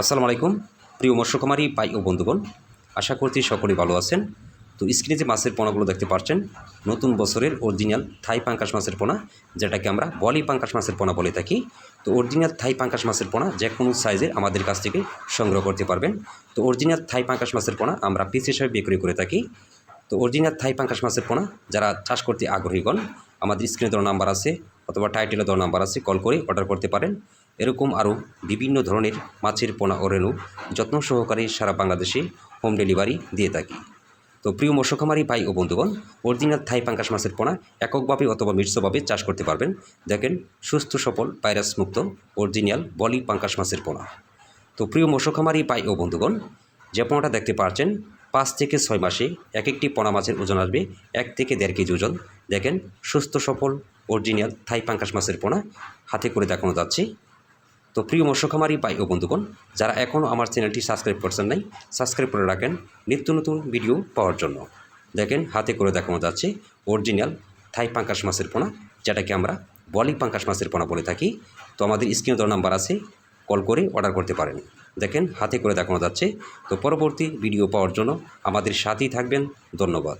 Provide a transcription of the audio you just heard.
আসসালামু আলাইকুম। প্রিয় মৎস্যকুমারী পাই ও বন্ধুগণ, আশা করছি সকলেই ভালো আছেন। তো স্ক্রিনে যে মাছের পোনাগুলো দেখতে পাচ্ছেন, নতুন বছরের অরিজিনাল থাই পাঙ্কাশ মাছের পোনা, যেটাকে আমরা বলি পাঙ্কাশ মাছের পোনা বলে থাকি। তো অরিজিনাল থাই পাঙ্কাশ মাছের পোনা যে কোনো সাইজের আমাদের কাছ থেকে সংগ্রহ করতে পারবেন। তো অরিজিনাল থাই পাঙ্কাশ মাছের পোনা আমরা পিস হিসাবে বিক্রি করে থাকি। তো অরিজিনাল থাই পাঙ্কাশ মাছের পোনা, যারা চাষ করতে আগ্রহীগণ আমাদের স্ক্রিনে দেওয়া নাম্বার আছে, অথবা টাইটেলে দেওয়া নাম্বার আছে কল করে অর্ডার করতে পারেন। এরকম আরও বিভিন্ন ধরনের মাছের পোনা ও রেণু যত্ন সহকারে সারা বাংলাদেশে হোম ডেলিভারি দিয়ে থাকি। তো প্রিয় মৎস্যখামারি ভাই ও বন্ধুগণ, অরিজিনাল থাই পাঙ্কাশ মাছের পোনা এককভাবে অথবা মিশ্রভাবে চাষ করতে পারবেন। দেখেন, সুস্থ, সফল, ভাইরাস মুক্ত, অরিজিনাল বলি পাঙ্কাশ মাছের পোনা। তো প্রিয় মৎস্যখামারি ভাই ও বন্ধুগণ, যে পোনাটা দেখতে পাচ্ছেন, পাঁচ থেকে ছয় মাসে এক একটি পোনা মাছের ওজন আসবে এক থেকে দেড় কেজি ওজন। দেখেন, সুস্থ, সফল, অরিজিনাল থাই পাঙ্কাশ মাছের পোনা হাতে করে দেখানো যাচ্ছে। তো প্রিয় মৎস্যখামারি ভাই ও বন্ধুগণ, যারা এখনও আমার চ্যানেলটি সাবস্ক্রাইব করছেন নাই, সাবস্ক্রাইব করে রাখেন নিত্য নতুন ভিডিও পাওয়ার জন্য। দেখেন, হাতে করে দেখানো যাচ্ছে অরিজিনাল থাই পাঙ্কাশ মাছের পোনা, যেটাকে আমরা বলি পাঙ্কাশ মাছের পোনা বলে থাকি। তো আমাদের স্ক্রিনে দেওয়ার নাম্বার আছে, কল করে অর্ডার করতে পারেন। দেখেন, হাতে করে দেখানো যাচ্ছে। তো পরবর্তী ভিডিও পাওয়ার জন্য আমাদের সাথেই থাকবেন। ধন্যবাদ।